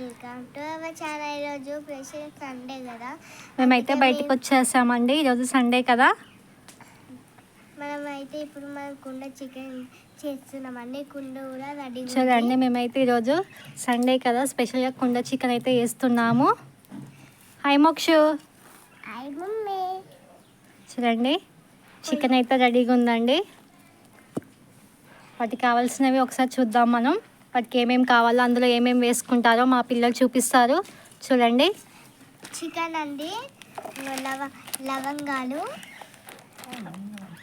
Welcome to our channel. ఈరోజు Sunday కదా. మేమైతే బయటకు వచ్చేసామండి. ఈరోజు సండే కదా. మనం అయితే ఇప్పుడు మనం కుండ చికెన్ చేస్తున్నామండి. కుండ కూడా రెడీ చూడండి మేమైతే ఈరోజు సండే కదా. స్పెషల్గా కుండ చికెన్ అయితే వేస్తున్నాము హాయ్ మోక్షు. Hi mummy. చూడండి చికెన్ అయితే రెడీగా ఉందండి. వాటికి కావాల్సినవి ఒకసారి చూద్దాం మనం. వాటికి ఏమేమి కావాలో అందులో ఏమేమి వేసుకుంటారో మా పిల్లలు చూపిస్తారు. చూడండి. చికెన్ అండి. లవ లవంగాలు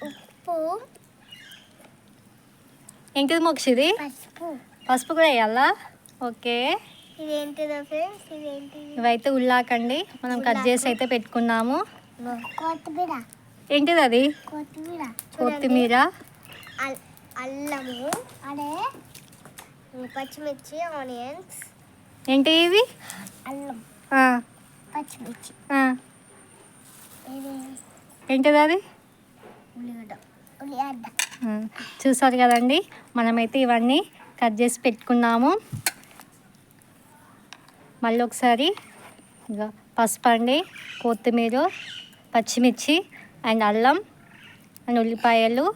ఉప్పు ఏంటిది మోక్ష ఇది పసుపు. పసుపు కూడా వేయాలా? ఓకే. ఇదేంటిదో ఫ్రెండ్స్? ఇదేంటిది? ఇవైతే ఉల్లాకండి మనం కట్ చేసి అయితే పెట్టుకున్నాము. కొత్తిమీర. ఏంటిది అది? కొత్తిమీర. కొత్తిమీర. అల్- అల్లము. అదే పచ్చిమిర్చి ఆనియన్స్. ఏంటి ఇవి? అల్లం. పచ్చిమిర్చి. ఏంటిది అది? ఉల్లిగడ్డ. ఉల్లిగడ్డ. ఆ, చూసారు కదండి? మనమైతే ఇవన్నీ కట్ చేసి పెట్టుకున్నాము. మళ్ళీ ఒకసారి పసుపు అండి కొత్తిమీర పచ్చిమిర్చి అండ్ అల్లం అండ్ ఉల్లిపాయలు.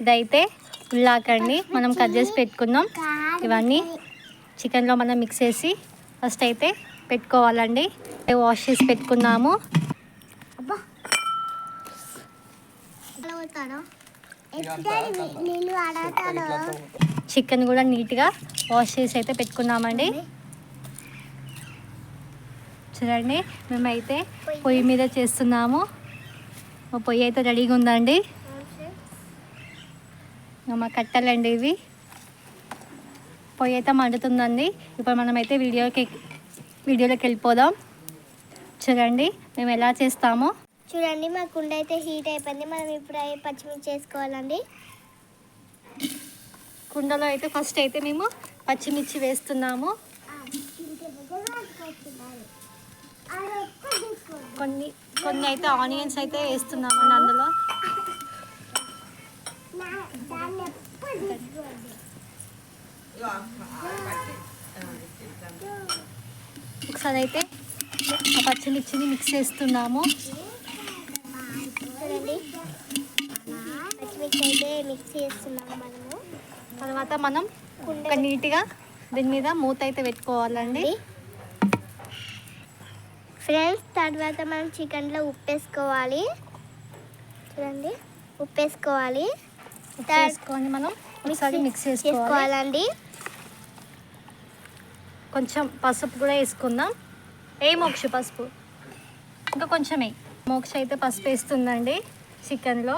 ఇదైతే ఉల్లాకండి మనం కట్ చేసి పెట్టుకున్నాం ఇవన్నీ చికెన్లో మనం మిక్స్ చేసి ఫస్ట్ అయితే పెట్టుకోవాలండి. వాష్ చేసి పెట్టుకున్నాము. చికెన్ కూడా నీట్గా వాష్ చేసి అయితే పెట్టుకున్నామండి. చూడండి మేమైతే పొయ్యి మీద చేస్తున్నాము. మా పొయ్యి అయితే రెడీగా ఉందండి. మా కట్టెలండి ఇవి. పొయ్యి అయితే మండుతుందండి. ఇప్పుడు మనమైతే వీడియోకి వీడియోలోకి వెళ్ళిపోదాం. చూడండి మేము ఎలా చేస్తామో. చూడండి మా కుండ అయితే హీట్ అయిపోయింది. మనం ఇప్పుడు పచ్చిమిర్చి చేసుకోవాలండి. కుండలో అయితే ఫస్ట్ అయితే మేము పచ్చిమిర్చి వేస్తున్నాము. కొన్ని కొన్ని అయితే ఆనియన్స్ అయితే వేస్తున్నామండి అందులో. ఒకసారి అయితే ఆ పచ్చిమిర్చిని మిక్స్ చేస్తున్నాము అయితే మిక్స్ చేస్తున్నాము. మనము తర్వాత మనం ఒక నీట్గా దీని మీద మూత అయితే పెట్టుకోవాలండి. ఫ్రెండ్స్ తర్వాత మనం చికెన్లో ఉప్పు వేసుకోవాలి చూడండి ఉప్పు వేసుకోవాలి వేసుకొని మనం ఒకసారి మిక్స్ చేసుకోవాలి. చేసుకోవాలండి. కొంచెం పసుపు కూడా వేసుకుందాం. ఏ మోక్ష పసుపు? ఇంకా కొంచెం వేయి మోక్ష అయితే పసుపు వేస్తుందండి చికెన్లో.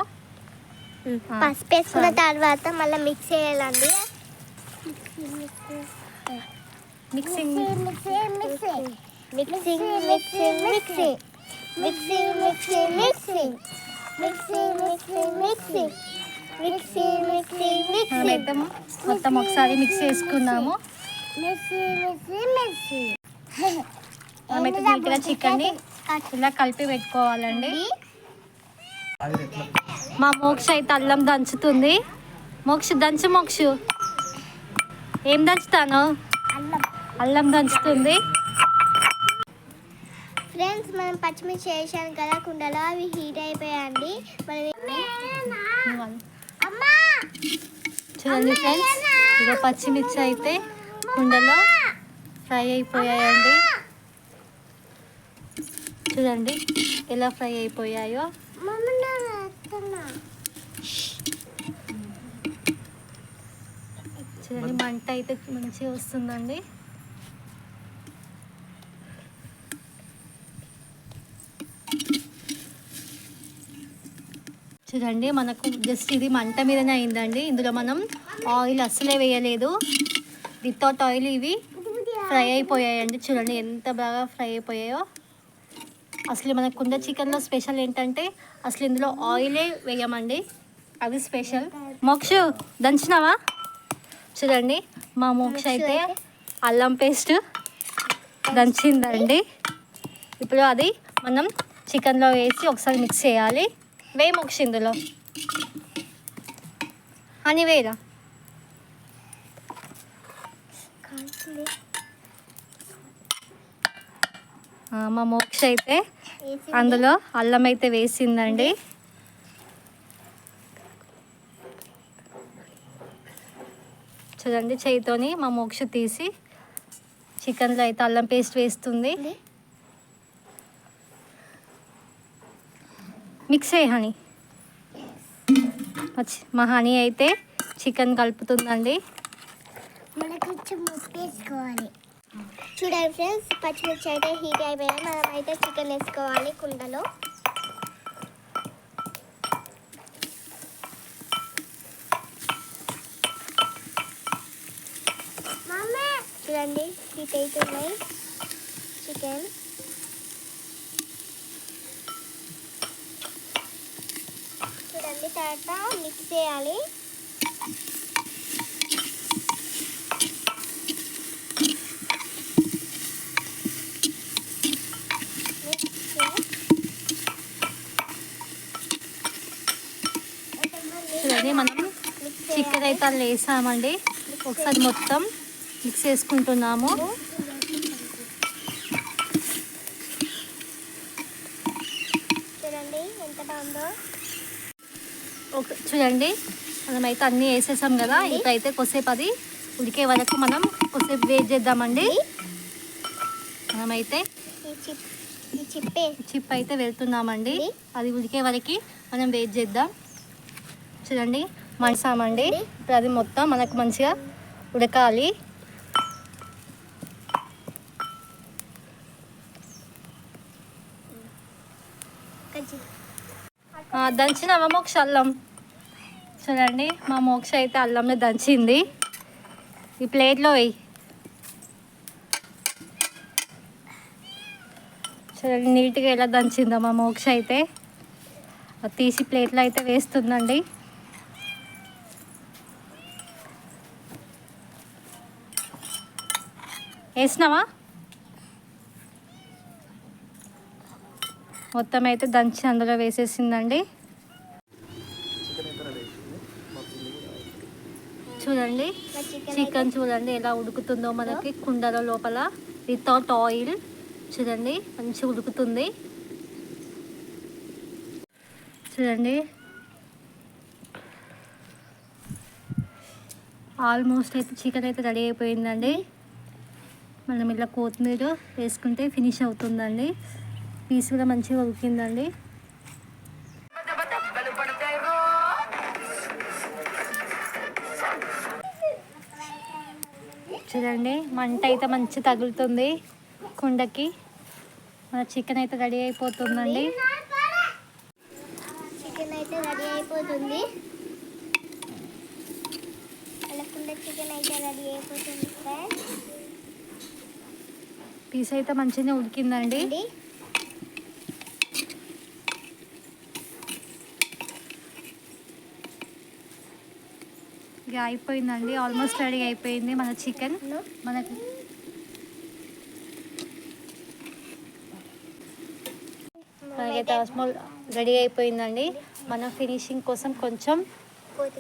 పసుపు వేసుకున్న. తర్వాత మళ్ళీ మిక్స్ చేయాలండి. Mixing. Mixing mixing mixing mixing mixing mixing mixing mixing mixing mixing మొత్తం ఒకసారి మిక్స్ చేసుకున్నాము మనమైతే చికెన్ని ఇలా కలిపి పెట్టుకోవాలండి. మా మోక్ష అయితే అల్లం దంచుతుంది. మోక్ష దంచు మోక్ష. ఏం దంచుతాను? అల్లం. అల్లం దంచుతుంది. ఫ్రెండ్స్ మనం పచ్చిమిర్చి వేసాను కదా కుండలో అవి హీట్ అయిపోయాయండి. మనం చూడండి ఫ్రెండ్స్ ఇక పచ్చిమిర్చి అయితే కుండలో ఫ్రై అయిపోయాయండి. చూడండి ఎలా ఫ్రై అయిపోయాయో. చూడండి మంట అయితే మంచిగా వస్తుందండి. చూడండి మనకు జస్ట్ ఇది మంట మీదనే అయిందండి. ఇందులో మనం ఆయిల్ అస్సలే వేయలేదు. వితౌట్ ఆయిల్ ఇవి ఫ్రై అయిపోయాయండి. చూడండి ఎంత బాగా ఫ్రై అయిపోయాయో. అసలు మన కుండ చికెన్లో స్పెషల్ ఏంటంటే అసలు ఇందులో ఆయిలే వేయమండి. అది స్పెషల్. మోక్షు దంచినావా? చూడండి మా మోక్ష అయితే అల్లం పేస్ట్ దంచిందండి. ఇప్పుడు అది మనం చికెన్లో వేసి ఒకసారి మిక్స్ చేయాలి. వేయి మోక్ష ఇందులో అని వేయరా మా మోక్ష అయితే అందులో అల్లం అయితే వేసిందండి చూడండి చేయితోని మా మోక్ష తీసి చికెన్లో అయితే అల్లం పేస్ట్ వేస్తుంది మిక్స్ అయ్యి హనీ వచ్చి మా హనీ అయితే చికెన్ కలుపుతుందండి. మనకు వేసుకోవాలి చూడండి ఫ్రెండ్స్ పచ్చిమిర్చి అయితే హీట్ అయిపోయాయి మనం అయితే చికెన్ వేసుకోవాలి కుండలో. చూడండి హీట్ అవుతున్నాయి. చికెన్ చూడండి తర్వాత మిక్స్ చేయాలి. మిక్స్ మనం చికెన్ అయితే అందులో వేసామండి. ఒకసారి మొత్తం మిక్స్ చేసుకుంటున్నాము చూడండి ఎంత బాగుందో ఒక చూడండి. మనమైతే అన్నీ వేసేసాం కదా. ఇప్పుడైతే కొద్దిసేపు అది ఉడికే వరకు మనం కొద్దిసేపు వెయిట్ చేద్దామండి. మనమైతే చిప్ అయితే వెళ్తున్నామండి. అది ఉడికే వరకు మనం వెయిట్ చేద్దాం. చూడండి మనిసామండి ఇప్పుడు అది మొత్తం మనకు మంచిగా ఉడకాలి. కొంచెం ఆ, దంచిన మోక్ష అల్లం. చూడండి మా మోక్ష అయితే అల్లంలో దంచింది. ఈ ప్లేట్లో వేయి. చూడండి నీట్గా ఎలా దంచిందో మా మోక్ష అయితే. అది తీసి ప్లేట్లో అయితే వేస్తుందండి. వేసినావా? మొత్తం అయితే దంచి అందులో వేసేసిందండి. చూడండి. చికెన్ చూడండి ఎలా ఉడుకుతుందో మనకి కుండల లోపల వితౌట్ ఆయిల్ చూడండి మంచిగా ఉడుకుతుంది. చూడండి. ఆల్మోస్ట్ అయితే చికెన్ అయితే రెడీ అయిపోయిందండి. మనం ఇలా కొత్తిమీర వేసుకుంటే ఫినిష్ అవుతుందండి. పీస్ కూడా మంచిగా ఉడికిందండి. చూడండి మంట అయితే మంచి తగులుతుంది కుండకి. మన చికెన్ అయితే రెడీ అయిపోతుందండి. చికెన్ అయితే రెడీ అయిపోతుంది. చికెన్ అయితే రెడీ అయిపోతుంది పీస్ అయితే మంచిగా ఉడికిందండి. ఇక అయిపోయిందండి. ఆల్మోస్ట్ రెడీ అయిపోయింది మన చికెన్ మనకు మనకైతే ఆల్మోస్ట్ రెడీ అయిపోయిందండి. మనం ఫినిషింగ్ కోసం కొంచెం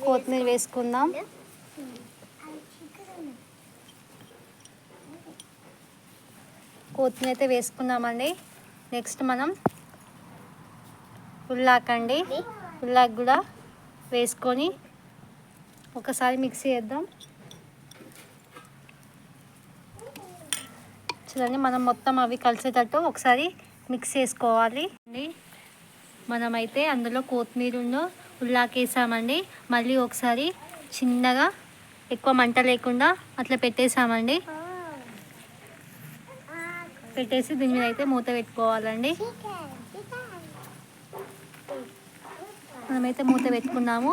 కొత్తిమీర వేసుకుందాం. కొత్తిమీర అయితే వేసుకున్నామండి. నెక్స్ట్ మనం ఉల్లాకండి ఉల్లాక్ కూడా వేసుకొని ఒకసారి మిక్స్ చేద్దాం. చూడండి మనం మొత్తం అవి కలిసేటట్టు ఒకసారి మిక్స్ చేసుకోవాలి. అండి మనమైతే అందులో కొత్తిమీర ఉల్లాకేసామండి. మళ్ళీ ఒకసారి చిన్నగా ఎక్కువ మంట లేకుండా అట్లా పెట్టేసామండి. పెట్టేసి దీని మీద అయితే మూత పెట్టుకోవాలండి. మనమైతే మూత పెట్టుకున్నాము.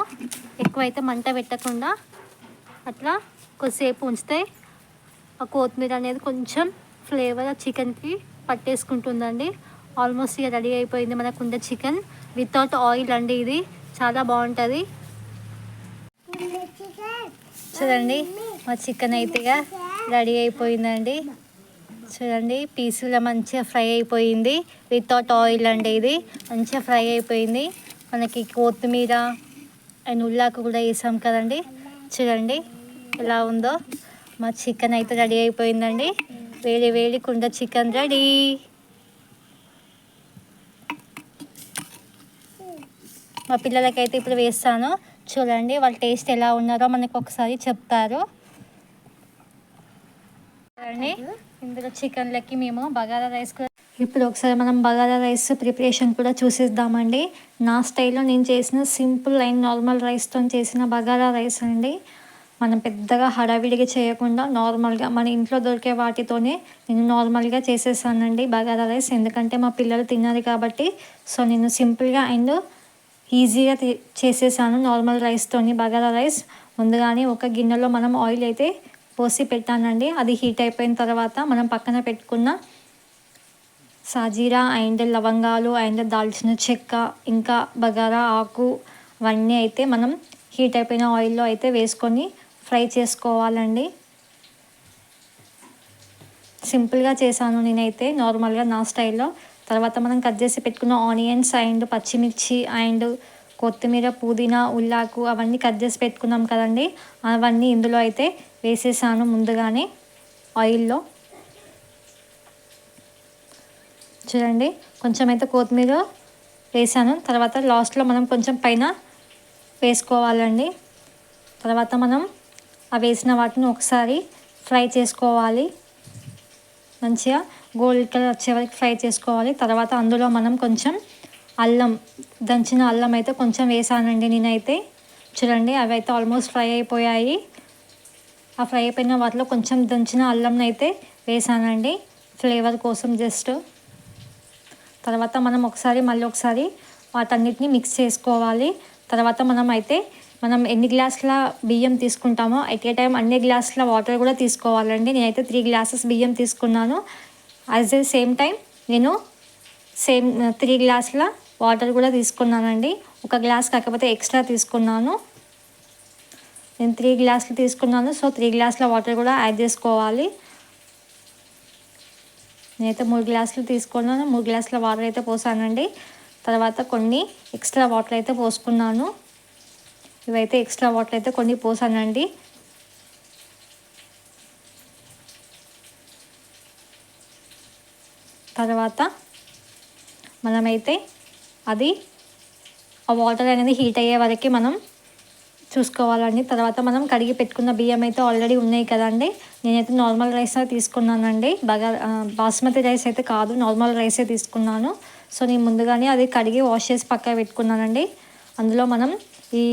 ఎక్కువైతే మంట పెట్టకుండా అట్లా కొద్దిసేపు ఉంచితే ఆ కొత్తిమీర అనేది కొంచెం ఫ్లేవర్ ఆ చికెన్కి పట్టేసుకుంటుందండి. ఆల్మోస్ట్ ఇక రెడీ అయిపోయింది మనకు ఉండే చికెన్. వితౌట్ ఆయిల్ అండి ఇది. చాలా బాగుంటుంది. చూడండి మా చికెన్ అయితే ఇక రెడీ అయిపోయిందండి. చూడండి పీసులో మంచిగా ఫ్రై అయిపోయింది. వితౌట్ ఆయిల్ అండి ఇది. మంచిగా ఫ్రై అయిపోయింది. మనకి కొత్తిమీర అండ్ ఉల్లాకు కూడా వేసాం కదండి. చూడండి ఎలా ఉందో. మా చికెన్ అయితే రెడీ అయిపోయిందండి. వేడి వేడి కుండ చికెన్ రెడీ. మా పిల్లలకైతే ఇప్పుడు వేస్తాను. చూడండి వాళ్ళ టేస్ట్ ఎలా ఉన్నారో మనకు ఒకసారి చెప్తారు. చూడండి. ఇందులో చికెన్లకి మేము బగారా రైస్ కూడా ఇప్పుడు ఒకసారి మనం బగారా రైస్ ప్రిపరేషన్ కూడా చూసిద్దామండి. నా స్టైల్లో నేను చేసిన సింపుల్ అండ్ నార్మల్ రైస్తో చేసిన బగారా రైస్ అండి. మనం పెద్దగా హడావిడిగా చేయకుండా నార్మల్గా మన ఇంట్లో దొరికే వాటితోనే నేను నార్మల్గా చేసేసానండి బగారా రైస్. ఎందుకంటే మా పిల్లలు తిన్నారు కాబట్టి సో నేను సింపుల్గా అండ్ ఈజీగా చేసేసాను నార్మల్ రైస్తోని బగారా రైస్. ముందుగానే ఒక గిన్నెలో మనం ఆయిల్ అయితే పోసి పెట్టానండి. అది హీట్ అయిపోయిన తర్వాత మనం పక్కన పెట్టుకున్న సాజీరా అండ్ లవంగాలు అండ్ దాల్చిన చెక్క ఇంకా బగారా ఆకు అవన్నీ అయితే మనం హీట్ అయిపోయిన ఆయిల్లో అయితే వేసుకొని ఫ్రై చేసుకోవాలండి. సింపుల్గా చేశాను నేనైతే నార్మల్గా నా స్టైల్లో తర్వాత మనం కట్ చేసి పెట్టుకున్న ఆనియన్స్ అండ్ పచ్చిమిర్చి అండ్ కొత్తిమీర పుదీనా ఉల్లాకు అవన్నీ కట్ చేసి పెట్టుకున్నాం కదండి. అవన్నీ ఇందులో అయితే వేసేసాను ముందుగానే ఆయిల్లో చూడండి కొంచెం అయితే కొత్తిమీర వేసాను. తర్వాత లాస్ట్లో మనం కొంచెం పైన వేసుకోవాలండి. తర్వాత మనం ఆ వేసిన వాటిని ఒకసారి ఫ్రై చేసుకోవాలి. మంచిగా గోల్డ్ కలర్ వచ్చే వరకు ఫ్రై చేసుకోవాలి. తర్వాత అందులో మనం కొంచెం అల్లం దంచిన అల్లం అయితే కొంచెం వేసానండి నేనైతే. చూడండి అవి అయితే ఆల్మోస్ట్ ఫ్రై అయిపోయాయి. ఆ ఫ్రై అయిపోయిన వాటిలో కొంచెం దంచిన అల్లం అయితే వేసానండి. ఫ్లేవర్ కోసం జస్ట్ తర్వాత మనం ఒకసారి మళ్ళీ ఒకసారి వాటన్నిటిని మిక్స్ చేసుకోవాలి. తర్వాత మనం అయితే మనం ఎన్ని గ్లాసుల బియ్యం తీసుకుంటామో ఎట్ ఏ టైం అన్ని గ్లాసుల వాటర్ కూడా తీసుకోవాలండి. నేనైతే త్రీ గ్లాసెస్ బియ్యం తీసుకున్నాను. అట్ ద సేమ్ టైం నేను సేమ్ త్రీ గ్లాసుల వాటర్ కూడా తీసుకున్నానండి. ఒక గ్లాస్ కాకపోతే ఎక్స్ట్రా తీసుకున్నాను. నేను త్రీ గ్లాసులు తీసుకున్నాను. సో త్రీ గ్లాసుల వాటర్ కూడా యాడ్ చేసుకోవాలి. నేనైతే మూడు గ్లాసులు తీసుకున్నాను. మూడు గ్లాసుల వాటర్ అయితే పోసానండి. తర్వాత కొన్ని ఎక్స్ట్రా వాటర్ అయితే పోసుకున్నాను. ఇవైతే ఎక్స్ట్రా వాటర్ అయితే కొన్ని పోసానండి. తర్వాత మనమైతే అది ఆ వాటర్ అనేది హీట్ అయ్యే వరకు మనం చూసుకోవాలండి. తర్వాత మనం కడిగి పెట్టుకున్న బియ్యం అయితే ఆల్రెడీ ఉన్నాయి కదండి. నేనైతే నార్మల్ రైస్ తీసుకున్నానండి. బగా బాస్మతి రైస్ అయితే కాదు నార్మల్ రైసే తీసుకున్నాను. సో నేను ముందుగానే అది కడిగి వాష్ చేసి పక్క పెట్టుకున్నానండి. అందులో మనం ఈ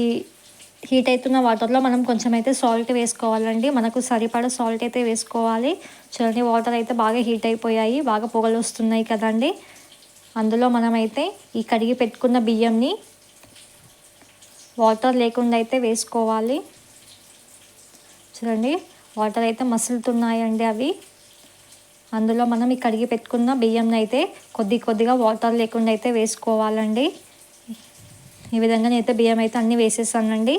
హీట్ అవుతున్న వాటర్లో మనం కొంచెం అయితే సాల్ట్ వేసుకోవాలండి. మనకు సరిపడా సాల్ట్ అయితే వేసుకోవాలి. చూడండి వాటర్ అయితే బాగా హీట్ అయిపోయాయి బాగా పొగలు వస్తున్నాయి కదండి. అందులో మనమైతే ఈ కడిగి పెట్టుకున్న బియ్యంని వాటర్ లేకుండా అయితే వేసుకోవాలి. చూడండి వాటర్ అయితే మసులుతున్నాయండి అవి. అందులో మనం ఈ కడిగి పెట్టుకున్న బియ్యంని అయితే కొద్ది కొద్దిగా వాటర్ లేకుండా అయితే వేసుకోవాలండి. ఈ విధంగా నేనైతే బియ్యం అయితే అన్నీ వేసేసానండి.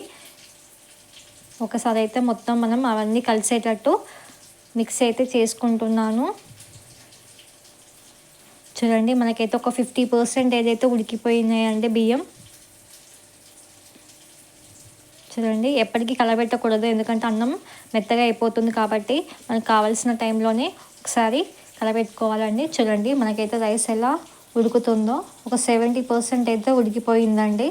ఒకసారి అయితే మొత్తం మనం అవన్నీ కలిసేటట్టు మిక్స్ అయితే చేసుకుంటున్నాను. చూడండి మనకైతే ఒక ఫిఫ్టీ పర్సెంట్ ఏదైతే ఉడికిపోయినాయండి బియ్యం చూడండి ఎప్పటికీ కలబెట్టకూడదు. ఎందుకంటే అన్నం మెత్తగా అయిపోతుంది కాబట్టి మనకు కావాల్సిన టైంలోనే ఒకసారి కలబెట్టుకోవాలండి. చూడండి మనకైతే రైస్ ఎలా ఉడుకుతుందో. ఒక సెవెంటీ పర్సెంట్ అయితే ఉడికిపోయిందండి.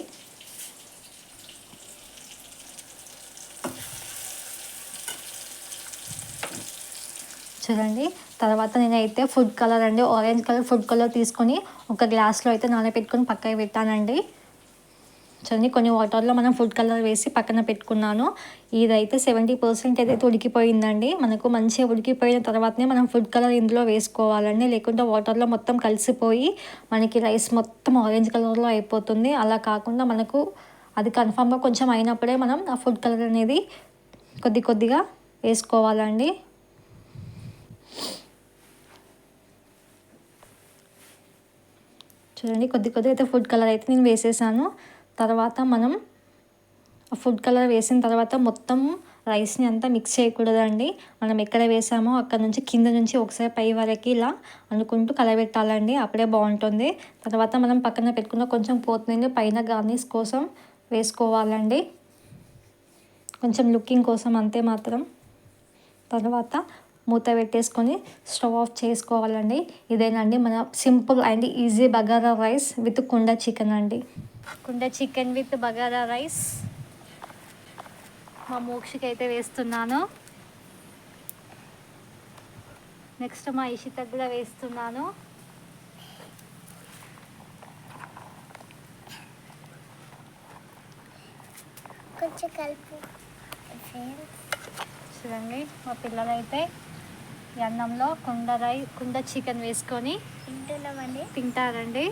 చూడండి తర్వాత నేనైతే ఫుడ్ కలర్ అండి ఆరెంజ్ కలర్ ఫుడ్ కలర్ తీసుకొని ఒక గ్లాస్లో అయితే నానబెట్టుకొని పక్కకి పెట్టానండి. చూడండి కొన్ని వాటర్లో మనం ఫుడ్ కలర్ వేసి పక్కన పెట్టుకున్నాను. ఇదైతే సెవెంటీ పర్సెంట్ ఏదైతే ఉడికిపోయిందండి. మనకు మంచిగా ఉడికిపోయిన తర్వాతనే మనం ఫుడ్ కలర్ ఇందులో వేసుకోవాలండి. లేకుంటే వాటర్లో మొత్తం కలిసిపోయి మనకి రైస్ మొత్తం ఆరెంజ్ కలర్లో అయిపోతుంది. అలా కాకుండా మనకు అది కన్ఫామ్గా కొంచెం అయినప్పుడే మనం ఆ ఫుడ్ కలర్ అనేది కొద్ది కొద్దిగా వేసుకోవాలండి. చూడండి కొద్ది కొద్దిగా అయితే ఫుడ్ కలర్ అయితే నేను వేసేసాను. తర్వాత మనం ఆ ఫుడ్ కలర్ వేసిన తర్వాత మొత్తం రైస్ని అంతా మిక్స్ చేయకూడదండి. మనం ఎక్కడ వేసామో అక్కడ నుంచి కింద నుంచి ఒకసారి పై వరకు ఇలా అనుకుంటూ కలబెట్టాలండి. అప్పుడే బాగుంటుంది. తర్వాత మనం పక్కన పెట్టుకున్న కొంచెం పోతుంది పైన గార్నిష్ కోసం వేసుకోవాలండి. కొంచెం లుకింగ్ కోసం అంతే మాత్రం. తర్వాత మూత పెట్టేసుకొని స్టవ్ ఆఫ్ చేసుకోవాలండి. ఇదేనండి మన simple and easy bagara rice with కుండ చికెన్ అండి. కుండ చికెన్ విత్ బగారా రైస్. మా మోక్షకి అయితే వేస్తున్నాను. నెక్స్ట్ మా ఇషితకు కూడా వేస్తున్నాను. కొంచెం కలుపు. చూడండి మా పిల్లలైతే అన్నంలో కుండ రై కుండ చికెన్ వేసుకొని తింటున్నామండి. తింటారండి.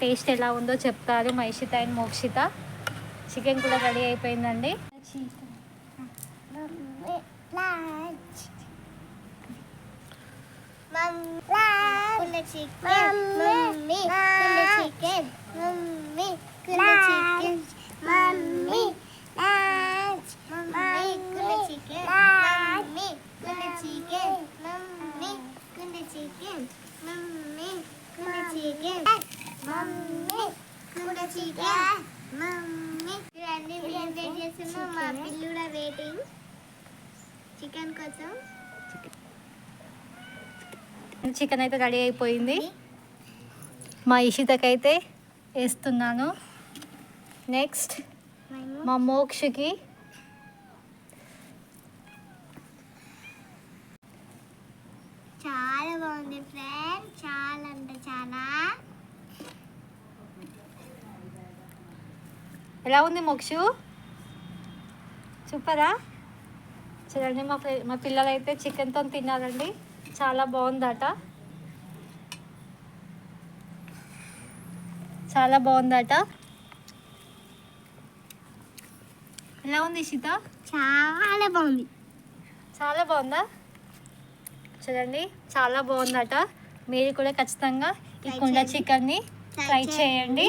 టేస్ట్ ఎలా ఉందో చెప్తారు మహిషిత అండ్ మోక్షిత. చికెన్ కూడా రెడీ అయిపోయిందండి. మమ్మీ లంచ్ మమ్మీ కుండ చికెన్ మమ్మీ కుండ చికెన్ మమ్మీ కుండ చికెన్ మమ్మీ లంచ్ మమ్మీ కుండ చికెన్ మమ్మీ కుండ చికెన్ మమ్మీ కుండ చికెన్ మమ్మీ కుండ చికెన్ మమ్మీ కుండ చికెన్ మమ్మీ ఇవన్నీ మేము వెయిట్ చేస్తున్నాం మా పిల్లు కూడా వెయిటింగ్ చికెన్ కోసం చికెన్ అయితే రెడీ అయిపోయింది. మా ఇషితకైతే వేస్తున్నాను. నెక్స్ట్ మా మోక్షకి. చాలా బాగుంది ఫ్రెండ్ చాలా అంటే చాలా. ఎలా ఉంది మోక్షు? సూపరా? చూడండి మా మా పిల్లలు అయితే చికెన్తో తిన్నారండి. చాలా బాగుందట. చాలా బాగుందట. ఎలా ఉంది సీత చాలా బాగుంది. చాలా బాగుందా? చూడండి చాలా బాగుందట. మీరు కూడా ఖచ్చితంగా ఈ కుండ. చికెన్ని ట్రై చేయండి.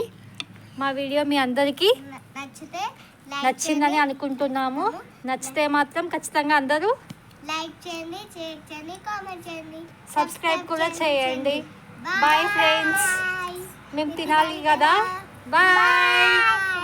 మా వీడియో మీ అందరికీ నచ్చితే నచ్చిందని అనుకుంటున్నాము. నచ్చితే మాత్రం ఖచ్చితంగా అందరూ లైక్ చేయండి షేర్ చేయండి కామెంట్ చేయండి. సబ్స్క్రైబ్ కూడా చేయండి. బాయ్ ఫ్రెండ్స్ మేము తినాలి కదా. బాయ్.